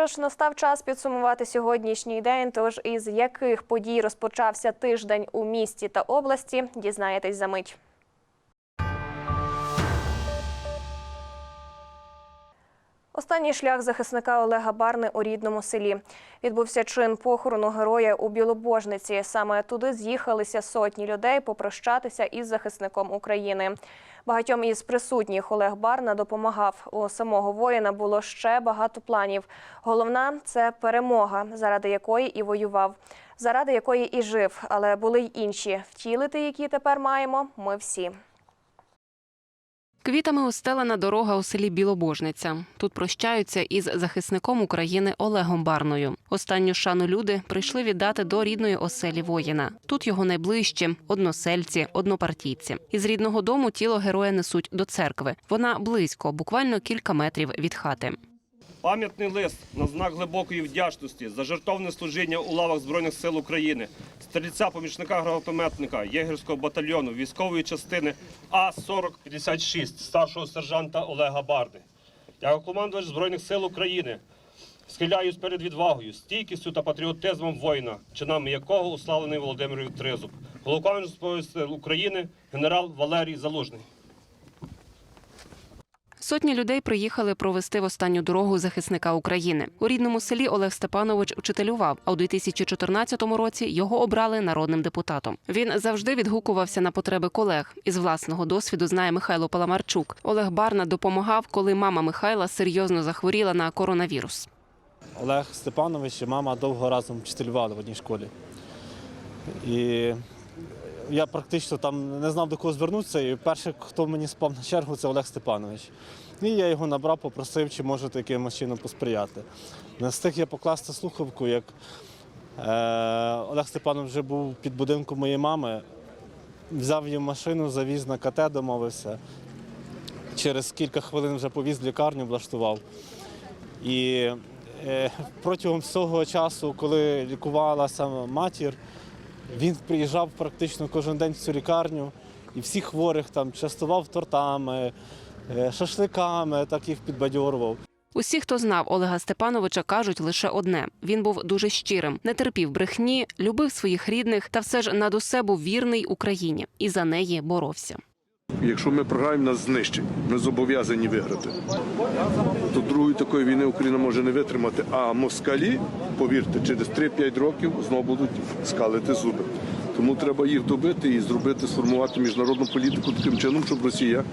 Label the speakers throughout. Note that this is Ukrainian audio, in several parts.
Speaker 1: Що ж, настав час підсумувати сьогоднішній день. Тож із яких подій розпочався тиждень у місті та області, дізнаєтесь за мить. Останній шлях захисника Олега Барни у рідному селі відбувся чин похорону героя у Білобожниці. Саме туди з'їхалися сотні людей попрощатися із захисником України. Багатьом із присутніх Олег Барна допомагав. У самого воїна було ще багато планів. Головна це перемога, заради якої і воював, заради якої і жив. Але були й інші. Втілити, які тепер маємо, ми всі.
Speaker 2: Квітами устелена дорога у селі Білобожниця. Тут прощаються із захисником України Олегом Барною. Останню шану люди прийшли віддати до рідної оселі воїна. Тут його найближчі односельці, однопартійці. Із рідного дому тіло героя несуть до церкви. Вона близько, буквально кілька метрів від хати.
Speaker 3: Пам'ятний лист на знак глибокої вдячності за жертовне служіння у лавах Збройних сил України, стрільця помічника гранатометника єгерського батальйону військової частини А-4056 старшого сержанта Олега Барди. Як командувач Збройних сил України схиляюсь перед відвагою, стійкістю та патріотизмом воїна, чинами якого уславлений Володимир Тризуб, сил України, генерал Валерій Залужний.
Speaker 2: Сотні людей приїхали провести в останню дорогу захисника України. У рідному селі Олег Степанович учителював, а у 2014 році його обрали народним депутатом. Він завжди відгукувався на потреби колег. Із власного досвіду знає Михайло Паламарчук. Олег Барна допомагав, коли мама Михайла серйозно захворіла на коронавірус.
Speaker 4: Олег Степанович і мама довго разом вчителювали в одній школі. І я практично там не знав до кого звернутися, і перший, хто мені спав на чергу, це Олег Степанович. І я його набрав, попросив, чи можете якимось чином посприяти. Не встиг я покласти слухавку, як е, Олег Степанович вже був під будинком моєї мами, взяв її в машину, завіз на КТ, домовився. Через кілька хвилин вже повіз в лікарню, влаштував. І е, протягом всього часу, коли лікувалася матір, він приїжджав практично кожен день в цю лікарню і всіх хворих там частував тортами, е, шашликами, так їх підбадьорував.
Speaker 2: Усі, хто знав Олега Степановича, кажуть лише одне: він був дуже щирим, не терпів брехні, любив своїх рідних та все ж над усе був вірний Україні і за неї боровся.
Speaker 5: Якщо ми програємо, нас знищать. Ми зобов'язані виграти. То другої такої війни Україна може не витримати. А москалі, повірте, через 3-5 років знову будуть скалити зуби. Тому треба їх добити і зробити, сформувати міжнародну політику таким чином, щоб Росія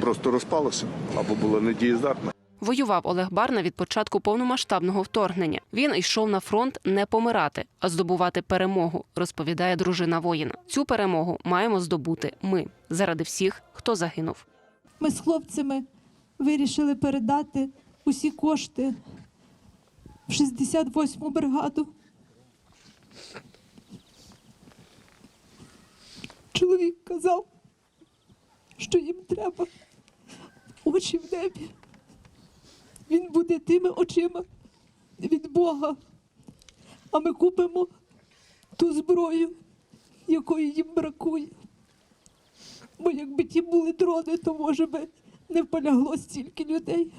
Speaker 5: просто розпалася або була недієздатна.
Speaker 2: Воював Олег Барна від початку повномасштабного вторгнення. Він йшов на фронт не помирати, а здобувати перемогу, розповідає дружина воїна. Цю перемогу маємо здобути ми заради всіх, хто загинув.
Speaker 6: Ми з хлопцями вирішили передати усі кошти в 68-му бригаду. Чоловік казав, що їм треба очі в небі. Він буде тими очима від Бога. А ми купимо ту зброю, якої їм бракує. Бо якби ті були дрони, то може би не полягло стільки людей.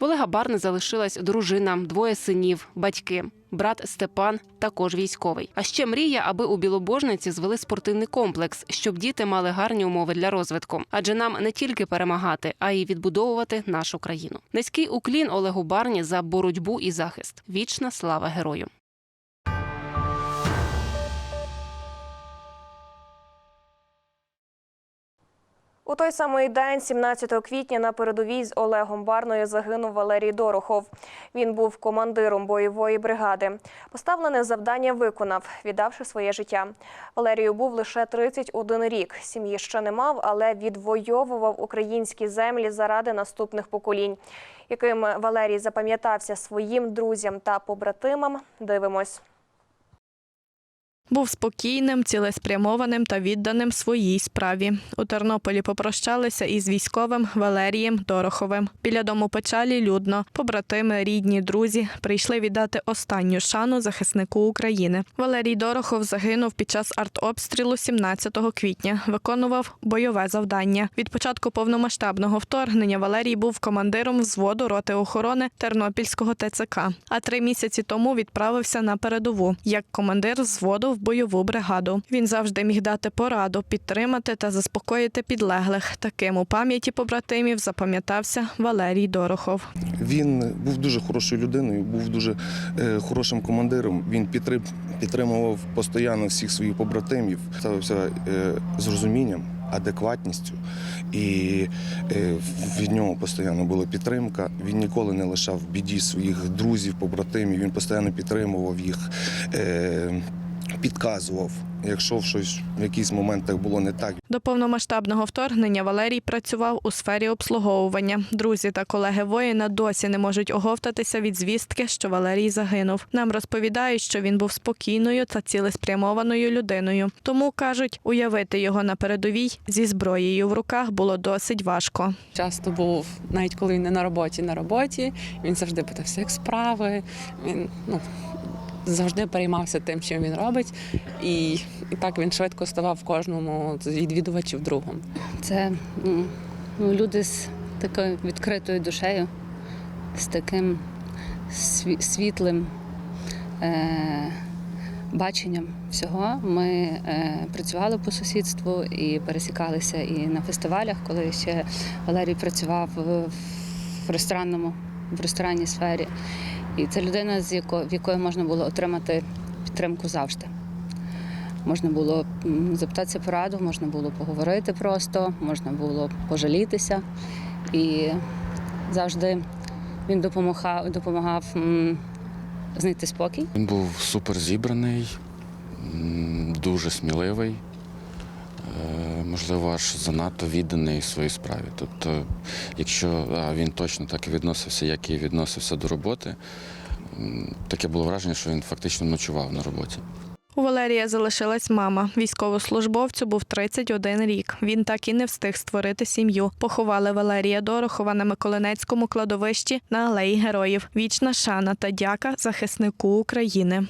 Speaker 2: Олега Барни залишилась дружина, двоє синів, батьки. Брат Степан також військовий. А ще мріє, аби у Білобожниці звели спортивний комплекс, щоб діти мали гарні умови для розвитку. Адже нам не тільки перемагати, а й відбудовувати нашу країну. Низький уклін Олегу Барні за боротьбу і захист. Вічна слава герою.
Speaker 1: У той самий день, 17 квітня, на передовій з Олегом Барною загинув Валерій Дорохов. Він був командиром бойової бригади. Поставлене завдання виконав, віддавши своє життя. Валерію був лише 31 рік. Сім'ї ще не мав, але відвоював українські землі заради наступних поколінь. Яким Валерій запам'ятався своїм друзям та побратимам, дивимось.
Speaker 7: Був спокійним, цілеспрямованим та відданим своїй справі. У Тернополі попрощалися із військовим Валерієм Дороховим. Біля дому печалі людно. Побратими, рідні, друзі прийшли віддати останню шану захиснику України. Валерій Дорохов загинув під час артобстрілу 17 квітня. Виконував бойове завдання. Від початку повномасштабного вторгнення Валерій був командиром взводу роти охорони Тернопільського ТЦК. А три місяці тому відправився на передову як командир взводу в бойову бригаду. Він завжди міг дати пораду, підтримати та заспокоїти підлеглих. Таким у пам'яті побратимів запам'ятався Валерій Дорохов.
Speaker 8: Він був дуже хорошою людиною, був дуже е, хорошим командиром. Він підтрим, підтримував постійно всіх своїх побратимів, ставився е, з розумінням, адекватністю, і е, від нього постійно була підтримка. Він ніколи не лишав в біді своїх друзів, побратимів. Він постійно підтримував їх. Підказував, якщо в щось в якийсь моментах було не так,
Speaker 7: До повномасштабного вторгнення Валерій працював у сфері обслуговування. Друзі та колеги воїна досі не можуть оговтатися від звістки, що Валерій загинув. Нам розповідають, що він був спокійною та цілеспрямованою людиною. Тому кажуть, уявити його на передовій зі зброєю в руках було досить важко.
Speaker 9: Часто був, навіть коли він не на роботі, на роботі. Він завжди питався, як справи. Він ну, завжди переймався тим, чим він робить. І, і так він швидко ставав кожному з відвідувачів другом.
Speaker 10: Це ну, люди з такою відкритою душею, з таким сві- світлим е- баченням всього. Ми е- працювали по сусідству і пересікалися і на фестивалях, коли ще Валерій працював в ресторанному, в ресторанній сфері. І це людина, з якої, в якої можна було отримати підтримку завжди. Можна було запитатися пораду, можна було поговорити просто, можна було пожалітися. І завжди він допомагав, допомагав знайти спокій.
Speaker 11: Він був супер зібраний, дуже сміливий, можливо, аж занадто відданий своїй справі. Тобто, якщо він точно так і відносився, як і відносився до роботи, таке було враження, що він фактично ночував на роботі.
Speaker 7: У Валерія залишилась мама. Військовослужбовцю був 31 рік. Він так і не встиг створити сім'ю. Поховали Валерія Дорохова на Миколинецькому кладовищі на алеї героїв. Вічна шана та дяка захиснику України.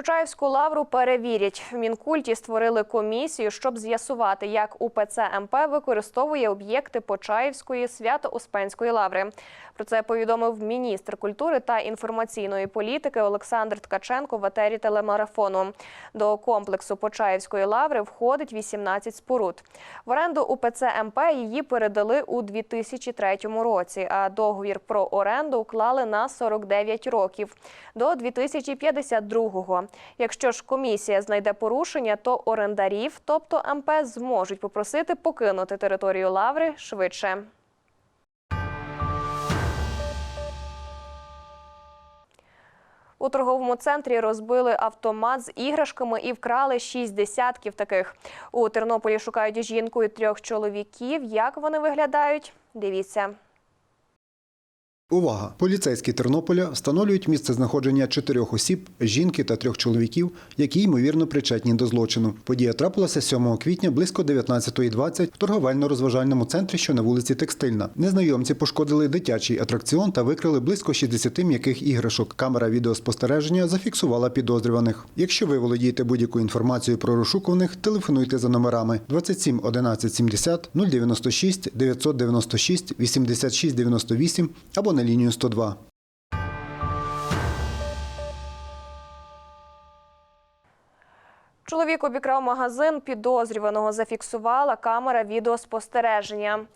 Speaker 1: Почаївську лавру перевірять. В Мінкульті створили комісію, щоб з'ясувати, як УПЦ МП використовує об'єкти Почаївської свято-Успенської лаври. Про це повідомив міністр культури та інформаційної політики Олександр Ткаченко в етері телемарафону. До комплексу Почаївської лаври входить 18 споруд. В оренду УПЦ МП її передали у 2003 році, а договір про оренду уклали на 49 років до 2052-го. Якщо ж комісія знайде порушення, то орендарів, тобто МП, зможуть попросити покинути територію лаври швидше. У торговому центрі розбили автомат з іграшками і вкрали шість десятків таких. У Тернополі шукають жінку і трьох чоловіків. Як вони виглядають? Дивіться.
Speaker 12: Увага! Поліцейські Тернополя встановлюють місце знаходження чотирьох осіб, жінки та трьох чоловіків, які ймовірно причетні до злочину. Подія трапилася 7 квітня близько 19.20 в торговельно-розважальному центрі, що на вулиці Текстильна. Незнайомці пошкодили дитячий атракціон та викрали близько 60 м'яких іграшок. Камера відеоспостереження зафіксувала підозрюваних. Якщо ви володієте будь-якою інформацією про розшукуваних, телефонуйте за номерами 27 11 70 096 996 86 98 або на лінію 102.
Speaker 1: Чоловік обікрав магазин, підозрюваного зафіксувала камера відеоспостереження.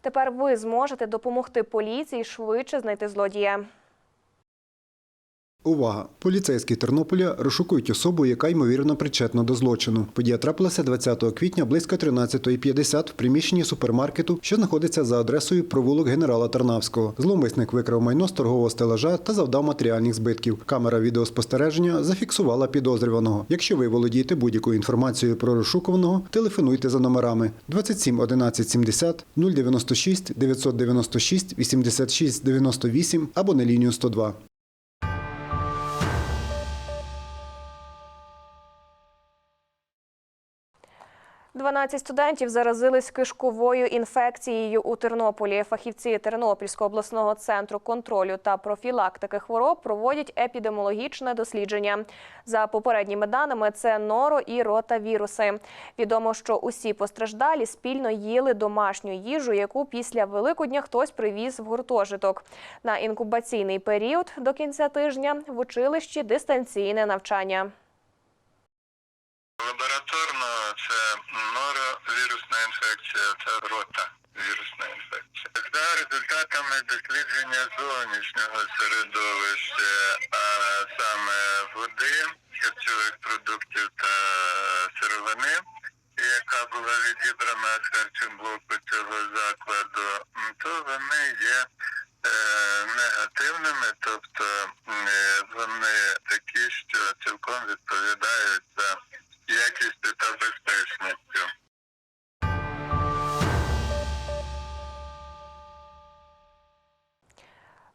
Speaker 1: Тепер ви зможете допомогти поліції швидше знайти злодія.
Speaker 12: Увага! Поліцейські Тернополя розшукують особу, яка ймовірно причетна до злочину. Подія трапилася 20 квітня близько 13.50 в приміщенні супермаркету, що знаходиться за адресою провулок генерала Тарнавського. Зловмисник викрав майно з торгового стелажа та завдав матеріальних збитків. Камера відеоспостереження зафіксувала підозрюваного. Якщо ви володієте будь-якою інформацією про розшукуваного, телефонуйте за номерами 27 11 70 096 996 86 98 або на лінію 102.
Speaker 1: 12 студентів заразились кишковою інфекцією у Тернополі. Фахівці Тернопільського обласного центру контролю та профілактики хвороб проводять епідеміологічне дослідження. За попередніми даними, це норо і ротавіруси. Відомо, що усі постраждалі спільно їли домашню їжу, яку після Великодня хтось привіз в гуртожиток. На інкубаційний період до кінця тижня в училищі дистанційне навчання.
Speaker 13: Лабораторно це норовірусна інфекція, це рота вірусна інфекція. За результатами дослідження зовнішнього середовища, а саме води, харчових продуктів та сировини, яка була відібрана з харчоблоку цього закладу, то вони є е, негативними, тобто е, вони такі, що цілком відповідають за якістю та безпечністю.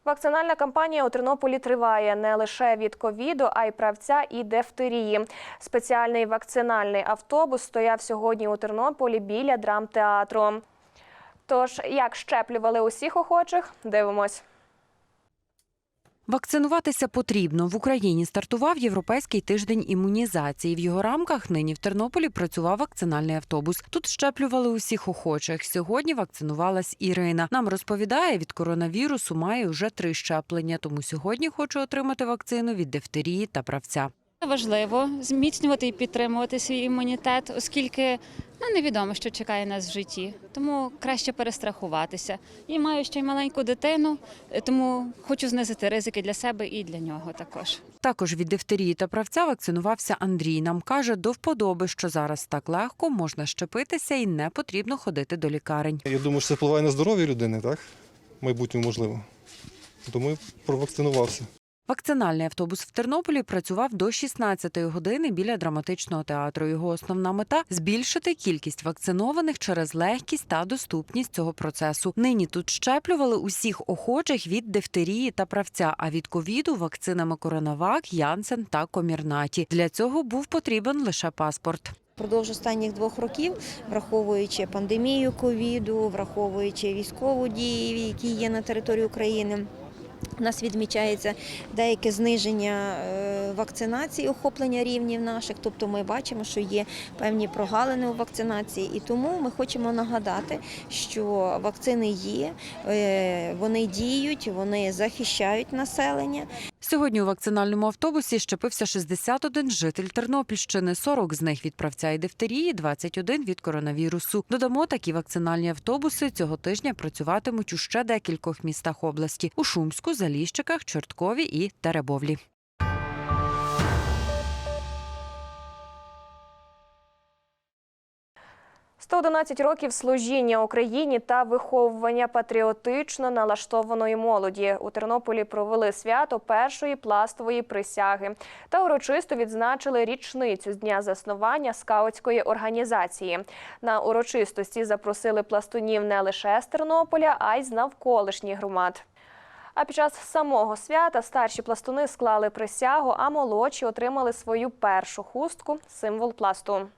Speaker 1: Вакцинальна кампанія у Тернополі триває не лише від ковіду, а й правця і дифтерії. Спеціальний вакцинальний автобус стояв сьогодні у Тернополі біля драмтеатру. Тож, як щеплювали усіх охочих, дивимось.
Speaker 14: Вакцинуватися потрібно. В Україні стартував європейський тиждень імунізації. В його рамках нині в Тернополі працював вакцинальний автобус. Тут щеплювали усіх охочих. Сьогодні вакцинувалась Ірина. Нам розповідає, від коронавірусу має вже три щеплення, тому сьогодні хоче отримати вакцину від дифтерії та правця.
Speaker 15: Важливо зміцнювати і підтримувати свій імунітет, оскільки ну, невідомо, що чекає нас в житті. Тому краще перестрахуватися. І маю ще й маленьку дитину, е, тому хочу знизити ризики для себе і для нього також.
Speaker 14: Також від дифтерії та правця вакцинувався Андрій. Нам каже, до вподоби, що зараз так легко можна щепитися і не потрібно ходити до лікарень.
Speaker 16: Я думаю, що це впливає на здоров'я людини, так? В майбутньому можливо. Тому я провакцинувався.
Speaker 14: Вакцинальний автобус в Тернополі працював до 16-ї години біля драматичного театру. Його основна мета збільшити кількість вакцинованих через легкість та доступність цього процесу. Нині тут щеплювали усіх охочих від дифтерії та правця, а від ковіду вакцинами Коронавак, Янсен та Комірнаті. Для цього був потрібен лише паспорт.
Speaker 17: Продовж останніх двох років, враховуючи пандемію ковіду, враховуючи військову дії, які є на території України. У нас відмічається деяке зниження е, вакцинації, охоплення рівнів наших. Тобто ми бачимо, що є певні прогалини у вакцинації, і тому ми хочемо нагадати, що вакцини є, е, вони діють, вони захищають населення.
Speaker 14: Сьогодні у вакцинальному автобусі щепився 61 житель Тернопільщини, 40 з них від правця і дифтерії, 21 від коронавірусу. Додамо, такі вакцинальні автобуси цього тижня працюватимуть у ще декількох містах області: у Шумську, Заліщиках, Чорткові і Теребовлі.
Speaker 1: – 111 років служіння Україні та виховування патріотично налаштованої молоді. У Тернополі провели свято першої пластової присяги та урочисто відзначили річницю з дня заснування скаутської організації. На урочистості запросили пластунів не лише з Тернополя, а й з навколишніх громад. А під час самого свята старші пластуни склали присягу, а молодші отримали свою першу хустку символ пласту.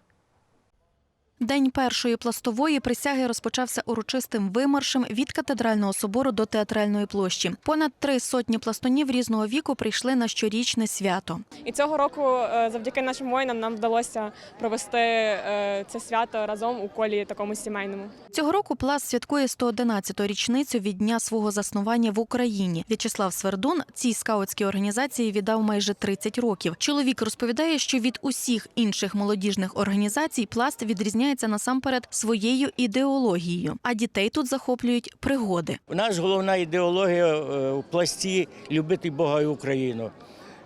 Speaker 18: День першої пластової присяги розпочався урочистим вимаршем від катедрального собору до театральної площі. Понад три сотні пластунів різного віку прийшли на щорічне свято.
Speaker 19: І цього року, е, завдяки нашим воїнам, нам вдалося провести е, це свято разом у колі такому сімейному.
Speaker 18: Цього року пласт святкує 111-ту річницю від дня свого заснування в Україні. В'ячеслав Свердун цій скаутській організації віддав майже 30 років. Чоловік розповідає, що від усіх інших молодіжних організацій пласт відрізняється насамперед своєю ідеологією, а дітей тут захоплюють пригоди.
Speaker 20: У нас головна ідеологія е, в пласті любити Бога і Україну.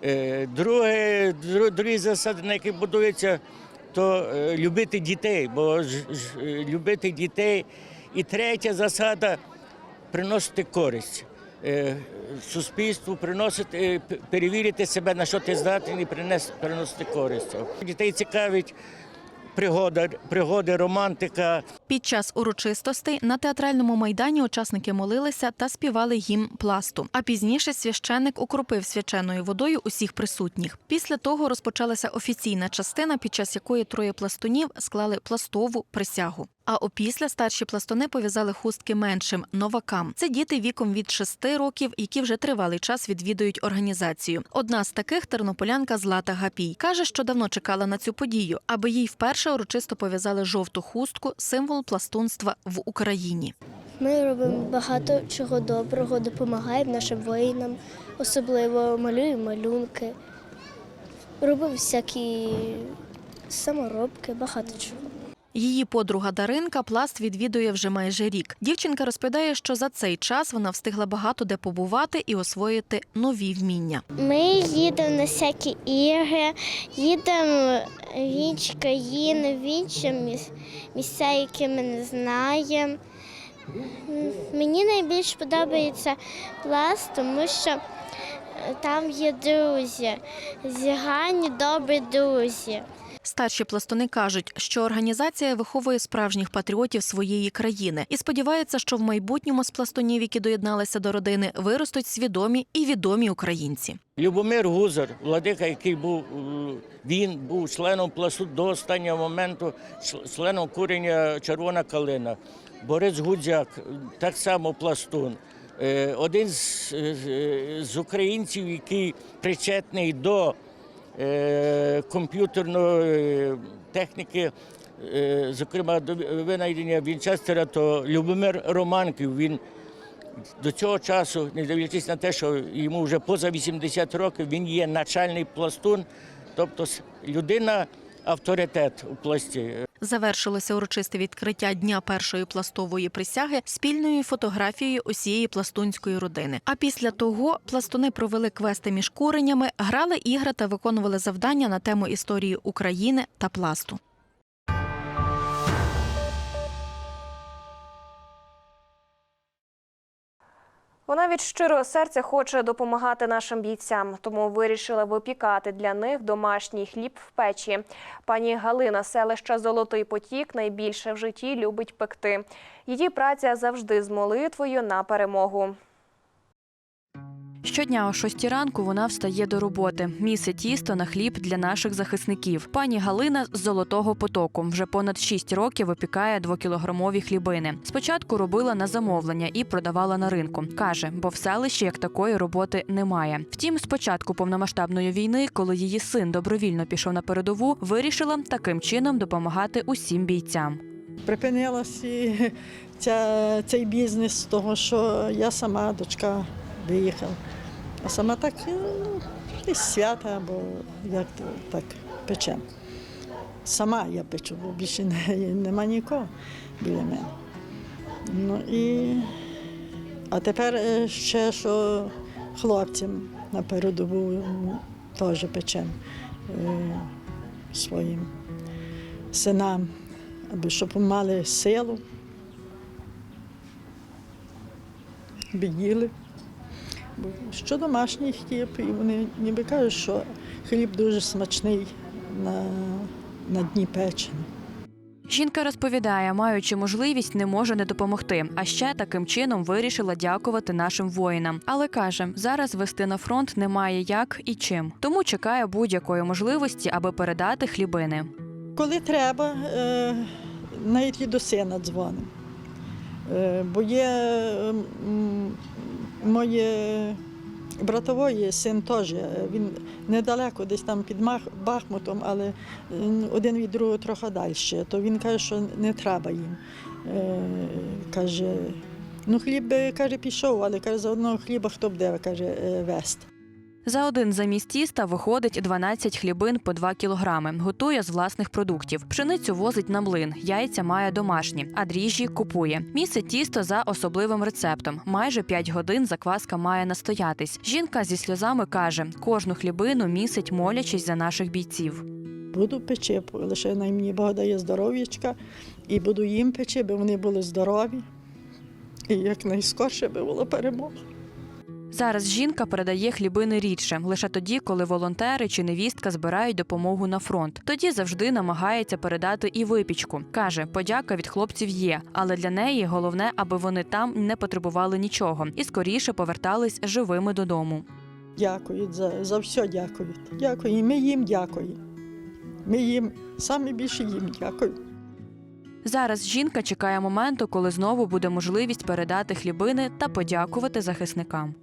Speaker 20: Е, Друге, дру- другі засади, на яких будується, то е, любити дітей, бо ж, ж, е, любити дітей. І третя засада приносити користь. Е, Суспільству приносити, е, перевірити себе, на що ти здатний, і приносити користь. Дітей цікавить пригода, пригоди, романтика.
Speaker 18: Під час урочистостей на театральному майдані учасники молилися та співали гімн пласту. А пізніше священник укропив свяченою водою усіх присутніх. Після того розпочалася офіційна частина, під час якої троє пластунів склали пластову присягу. А опісля старші пластуни пов'язали хустки меншим новакам. Це діти віком від 6 років, які вже тривалий час відвідують організацію. Одна з таких тернополянка Злата Гапій каже, що давно чекала на цю подію, аби їй вперше урочисто пов'язали жовту хустку, символ пластунства в Україні.
Speaker 21: Ми робимо багато чого доброго, допомагаємо нашим воїнам, особливо малюємо малюнки, робимо всякі саморобки, багато чого.
Speaker 18: Її подруга Даринка пласт відвідує вже майже рік. Дівчинка розповідає, що за цей час вона встигла багато де побувати і освоїти нові вміння.
Speaker 21: Ми їдемо на всякі ігри, їдемо в інші країни, в місця, які ми не знаємо. Мені найбільше подобається пласт, тому що е, там є друзі, зігані добрі друзі.
Speaker 18: Старші пластуни кажуть, що організація виховує справжніх патріотів своєї країни і сподіваються, що в майбутньому з пластунів, які доєдналися до родини, виростуть свідомі і відомі українці.
Speaker 20: Любомир Гузар, владика, який був, е, він був членом пласту до останнього моменту, членом курення Червона калина. Борис Гудзяк, е, так само пластун. Е, Один з, з українців, який причетний до комп'ютерної техніки, е, зокрема до винайдення Вінчестера, то Любомир Романків. Він до цього часу, не дивлячись на те, що йому вже поза 80 років, він є начальний пластун, тобто людина авторитет у пласті.
Speaker 18: Завершилося урочисте відкриття дня першої пластової присяги спільною фотографією усієї пластунської родини. А після того пластуни провели квести між куренями, грали ігри та виконували завдання на тему історії України та пласту.
Speaker 1: Вона від щирого серця хоче допомагати нашим бійцям, тому вирішила випікати для них домашній хліб в печі. Пані Галина, селища Золотий Потік, найбільше в житті любить пекти. Її праця завжди з молитвою на перемогу.
Speaker 7: Щодня о 6 ранку вона встає до роботи, місить тісто на хліб для наших захисників. Пані Галина з золотого потоку вже понад 6 років випікає двокілограмові хлібини. Спочатку робила на замовлення і продавала на ринку. каже, бо в селищі як такої роботи немає. Втім, з початку повномасштабної війни, коли її син добровільно пішов на передову, вирішила таким чином допомагати усім бійцям.
Speaker 22: Припинилася ця, цей бізнес з того, що я сама, дочка, виїхала. А сама так ну, десь свята або як то так печем. Сама я печу, бо більше не, нема нікого біля мене. Ну і а тепер е, ще що хлопцям на передову теж печем е, своїм синам, аби щоб мали силу. Бо Що домашній хліб, і вони ніби кажуть, що хліб дуже смачний на, на дні печений.
Speaker 7: Жінка розповідає, маючи можливість, не може не допомогти. А ще таким чином вирішила дякувати нашим воїнам. Але каже, зараз вести на фронт немає як і чим. Тому чекає будь-якої можливості, аби передати хлібини.
Speaker 22: Коли треба, е, навіть і до сина дзвонимо. Е, Бо є моє братової син теж, е, він недалеко, десь там під Бахмутом, але один від другого трохи далі. То він каже, що не треба їм. Е, Каже, ну хліб каже, пішов, але каже, за одного хліба хто буде, каже, е, вести.
Speaker 23: За один заміс тіста виходить 12 хлібин по 2 кілограми. Готує з власних продуктів. Пшеницю возить на млин, яйця має домашні, а дріжджі купує. Місить тісто за особливим рецептом. Майже 5 годин закваска має настоятись. Жінка зі сльозами каже: кожну хлібину місить, молячись за наших бійців.
Speaker 22: Буду печи, лише най мені Бог дає здоров'ячка, і буду їм печи, бо вони були здорові. І якнайскорше би була перемога.
Speaker 23: Зараз жінка передає хлібини рідше, лише тоді, коли волонтери чи невістка збирають допомогу на фронт. Тоді завжди намагається передати і випічку. каже, подяка від хлопців є, але для неї головне, аби вони там не потребували нічого і скоріше повертались живими додому.
Speaker 22: Дякують за, за все дякують. Дякую. І ми їм дякуємо. Ми їм саме більше їм дякую.
Speaker 23: Зараз жінка чекає моменту, коли знову буде можливість передати хлібини та подякувати захисникам.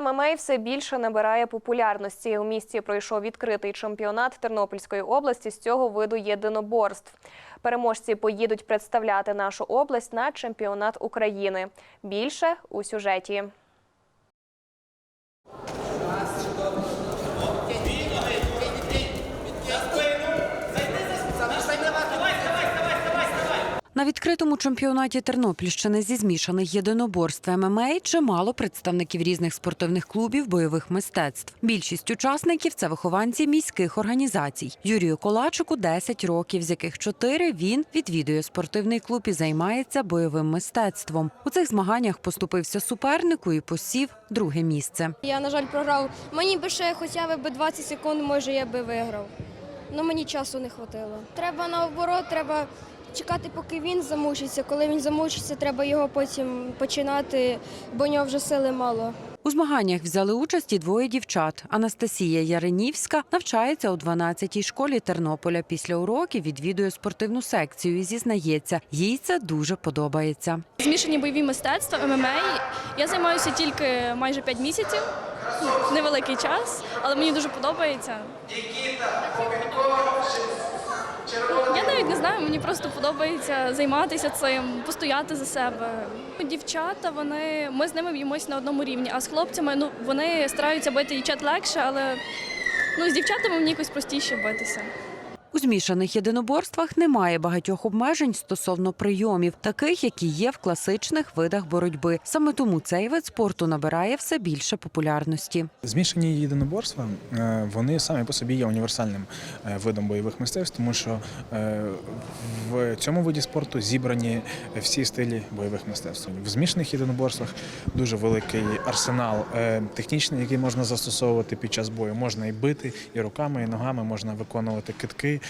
Speaker 1: ММА все більше набирає популярності. У місті пройшов відкритий чемпіонат Тернопільської області з цього виду єдиноборств. Переможці поїдуть представляти нашу область на чемпіонат України. Більше у сюжеті.
Speaker 14: На відкритому чемпіонаті Тернопільщини зі змішаних єдиноборств ММА чимало представників різних спортивних клубів бойових мистецтв. Більшість учасників це вихованці міських організацій. Юрію Колачику 10 років, з яких 4 він відвідує спортивний клуб і займається бойовим мистецтвом. У цих змаганнях поступився супернику і посів друге місце.
Speaker 24: Я, на жаль, програв. Мені би ще хоча б 20 секунд, може, я би виграв. Ну мені часу не вистачило. Треба наоборот, треба чекати, поки він замучиться. Коли він замучиться, треба його потім починати, бо у нього вже сили мало.
Speaker 14: У змаганнях взяли участь і двоє дівчат. Анастасія Яринівська навчається у 12-й школі Тернополя. Після уроків відвідує спортивну секцію і зізнається, їй це дуже подобається.
Speaker 25: Змішані бойові мистецтва, ММА. Я займаюся тільки майже 5 місяців, невеликий час, але мені дуже подобається. Я навіть не знаю, мені просто подобається займатися цим, постояти за себе. Дівчата, вони ми з ними б'ємось на одному рівні, а з хлопцями ну вони стараються бити дівчат легше, але ну з дівчатами мені якось простіше битися.
Speaker 14: У змішаних єдиноборствах немає багатьох обмежень стосовно прийомів, таких, які є в класичних видах боротьби. Саме тому цей вид спорту набирає все більше популярності.
Speaker 26: Змішані єдиноборства е, вони самі по собі є універсальним е, видом бойових мистецтв, тому що е, в цьому виді спорту зібрані всі стилі бойових мистецтв. В змішаних єдиноборствах дуже великий арсенал технічний, який можна застосовувати під час бою. Можна і бити, і руками, і ногами, можна виконувати китки,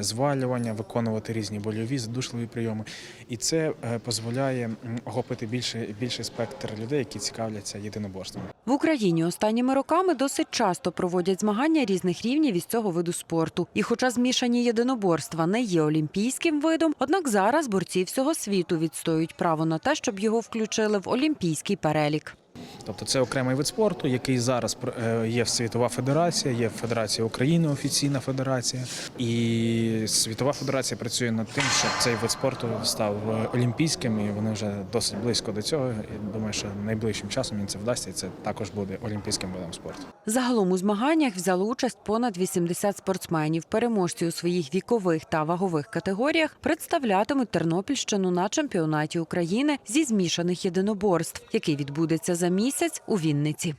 Speaker 26: звалювання, виконувати різні больові, задушливі прийоми. І це е, дозволяє охопити більший, більший спектр людей, які цікавляться єдиноборствами.
Speaker 14: В Україні останніми роками досить часто проводять змагання різних рівнів із цього виду спорту. І хоча змішані єдиноборства не є олімпійським видом, однак зараз борці всього світу відстоюють право на те, щоб його включили в олімпійський перелік.
Speaker 26: Тобто це окремий вид спорту, який зараз е, є світова федерація, є Федерація України, офіційна федерація. І світова федерація працює над тим, щоб цей вид спорту став е, олімпійським, і вони вже досить близько до цього. І думаю, що найближчим часом їм це вдасться, і це також буде олімпійським видом спорту.
Speaker 14: Загалом у змаганнях взяли участь понад 80 спортсменів. Переможці у своїх вікових та вагових категоріях представлятимуть Тернопільщину на чемпіонаті України зі змішаних єдиноборств, який відбудеться за місяць у Вінниці.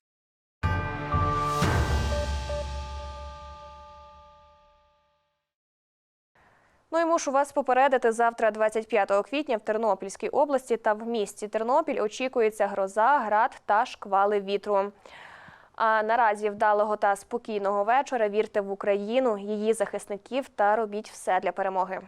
Speaker 1: Ну і мушу вас попередити, завтра, 25 квітня, в Тернопільській області та в місті Тернопіль очікується гроза, град та шквали вітру. А наразі вдалого та спокійного вечора. Вірте в Україну, її захисників та робіть все для перемоги.